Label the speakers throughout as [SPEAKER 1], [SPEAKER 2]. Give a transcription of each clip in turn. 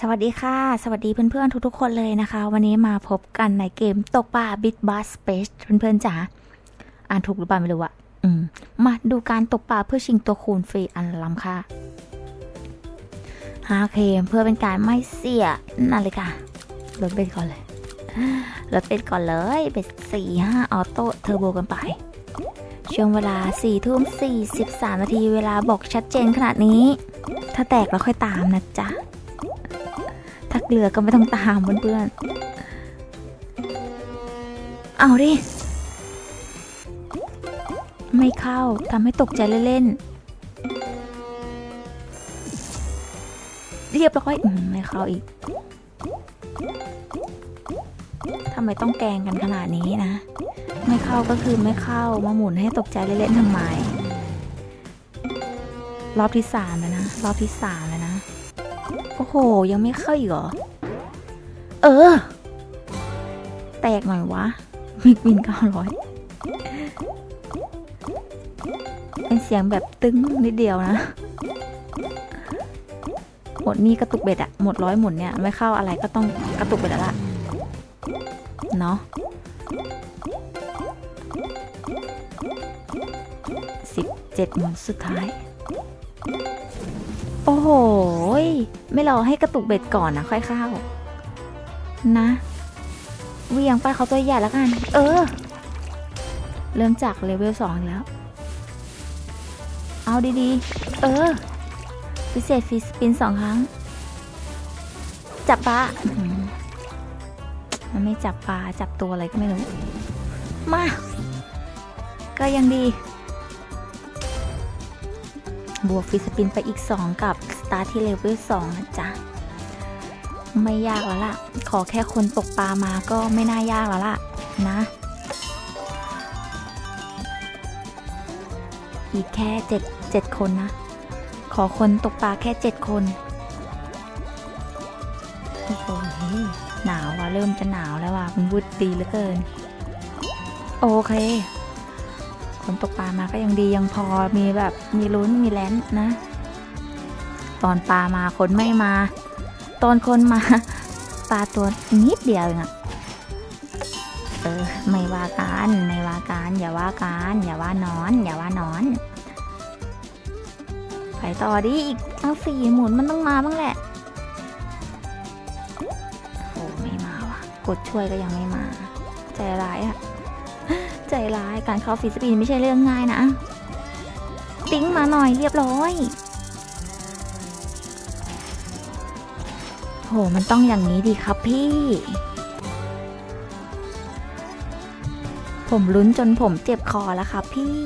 [SPEAKER 1] สวัสดีค่ะ สวัสดีเพื่อนๆ ทุกๆ คนเลยนะคะ วันนี้มาพบกันในเกมตกปลา Bit b u s Space เพื่อนๆจ๋าอ่านถูกหรือเปล่าไม่รู้อะอืม มาดูการตกปลาเพื่อชิงตัวคูณฟรีอันล้ำค่ะหาเคมเพื่อเป็นการไม่เสียนาฬิกาลดเบ็ดก่อนเลยลดเบ็ดก่อนเลยเบ็ดสี่ห้าออโต้เทอร์โบกันไปช่วงเวลา4ทุ่ม43นาทีเวลาบอกชัดเจนขนาดนี้ ถ้าแตกเราค่อยตามนะจ๊ะ ถ้าเกลือก็ไม่ต้องตามเพื่อนๆ เอาดิ ไม่เข้าทำให้ตกใจเล่นๆ เรียบร้อยอไม่เข้าอีกทำไมต้องแกงกันขนาดนี้นะ ไม่เข้าก็คือไม่เข้ามาหมุนให้ตกใจเล่นๆทำไมรอบที่สามแล้วนะ รอบที่สามแล้วนะ โอ้โห ยังไม่เข้าอีกเหรอ เออ แตกหน่อยวะมิกวินเก้าร้อยเป็นเสียงแบบตึ้งนิดเดียวนะ หมดนี่กระตุกเบ็ดอะหมดร้อยหมุนเนี่ย ไม่เข้าอะไรก็ต้องกระตุกเบ็ดแล้วละเนาะสิบเจ็ดหมุนสุดท้าย โอ้โห ไม่รอให้กระตุกเบ็ดก่อนนะค่อยเข้า นะเวียงไปเขาตัวใหญ่แล้วกัน เออ เริ่มจากเลเวลสองแล้ว เอาดีๆ เออ พิเศษฟรีสปินสองครั้ง จับปลามันไม่จับปลาจับตัวอะไรก็ไม่รู้ มา ก็ยังดี บวกฟรีสปินไปอีก 2 กับสตาร์ที่เลเวล2นะจ๊ะ ไม่ยากแล้วล่ะ ขอแค่คนตกปลามาก็ไม่น่ายากแล้วล่ะนะ อีกแค่เจ็ดเจ็ดคนนะ ขอคนตกปลาแค่เจ็ดคนโอ้โหหนาวว่ะเริ่มจะหนาวแล้วว่ะมันวุดดีเหลือเกิน โอเค คนตกปลามาก็ยังดียังพอมีแบบมีลุ้นมีแลนนะ ตอนปลามาคนไม่มา ตอนคนมา ปลาตัวนิดเดียวเองอะเออไม่ว่ากันไม่ว่ากันอย่าว่ากันอย่าว่านอน อย่าว่านอนไปต่อดิอีกเอาสี่หมุนมันต้องมาบ้างแหละโอ้ไม่มาว่ะกดช่วยก็ยังไม่มาใจร้ายอะ ใจร้ายการเข้าฟิสปีนไม่ใช่เรื่องง่ายนะ ติ้งมาหน่อยเรียบร้อย โห มันต้องอย่างนี้ดีครับพี่ ผมลุ้นจนผมเจ็บคอแล้วครับพี่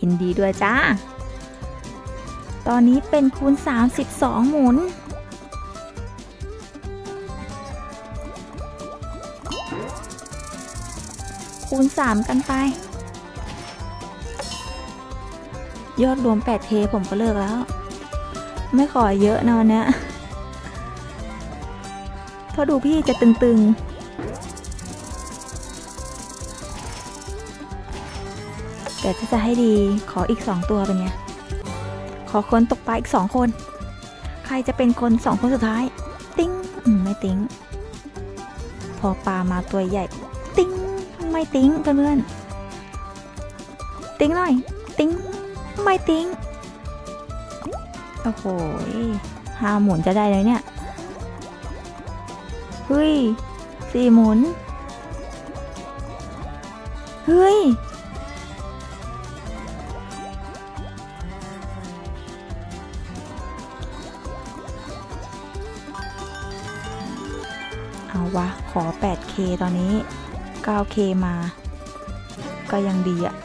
[SPEAKER 1] ยินดีด้วยจ้า ตอนนี้เป็นคูณ 32 หมุน คูณ 3 กันไป ยอดรวม 8K ผมก็เลิกแล้ว ไม่ขอเยอะนะนเนี้ยเพราะดูพี่จะตึง ๆแต่ถ้าจะให้ดีขออีก2ตัวเป็นไง ขอคนตกปลาอีก2คน ใครจะเป็นคน2คนสุดท้าย ติ้ง อืม ไม่ติ้ง พอปลามาตัวใหญ่ ติ้ง ไม่ติ้งเพื่อนๆติ้งหน่อย ติ้งไม่ติ้งโอ้โหห้าหมุนจะได้เลยเนี่ยเฮ้ยสี่หมุนเฮ้ยเอาวะ ขอ 8K ตอนนี้ 9K มา ก็ยังดีอะ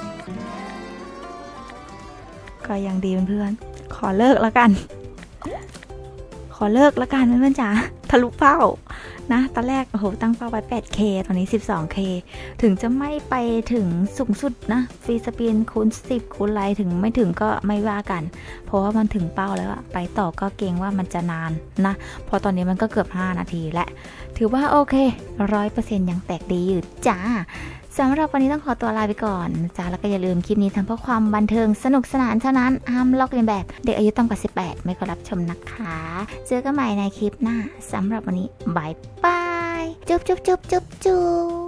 [SPEAKER 1] ก็ยังดีเพื่อนๆขอเลิกแล้วกัน ขอเลิกแล้วกันเพื่อนๆจ๋า ทะลุเป้านะตอนแรกโอ้โหตั้งเป้าไว้ 8K ตอนนี้ 12K ถึงจะไม่ไปถึงสูงสุดนะฟรีสปีนคูณ 10 คูณไรถึงไม่ถึงก็ไม่ว่ากัน เพราะว่ามันถึงเป้าแล้วอะไปต่อก็เกรงว่ามันจะนานนะพอตอนนี้มันก็เกือบ 5 นาทีและ ถือว่าโอเคร้อยเปอร์เซ็นต์ยังแตกดีอยู่จ้า สำหรับวันนี้ต้องขอตัวลาไปก่อนจ้าแล้วก็อย่าลืมคลิปนี้ทำเพื่อความบันเทิงสนุกสนานเท่านั้นห้ามลอกเลียนแบบ เด็กอายุต่ำกว่า 18 ไม่ควรรับชมนะคะ เจอกันใหม่ในคลิปหน้าสำหรับวันนี้บายบายจุ๊บจุ๊บจุ๊บจุ๊บจุ๊บ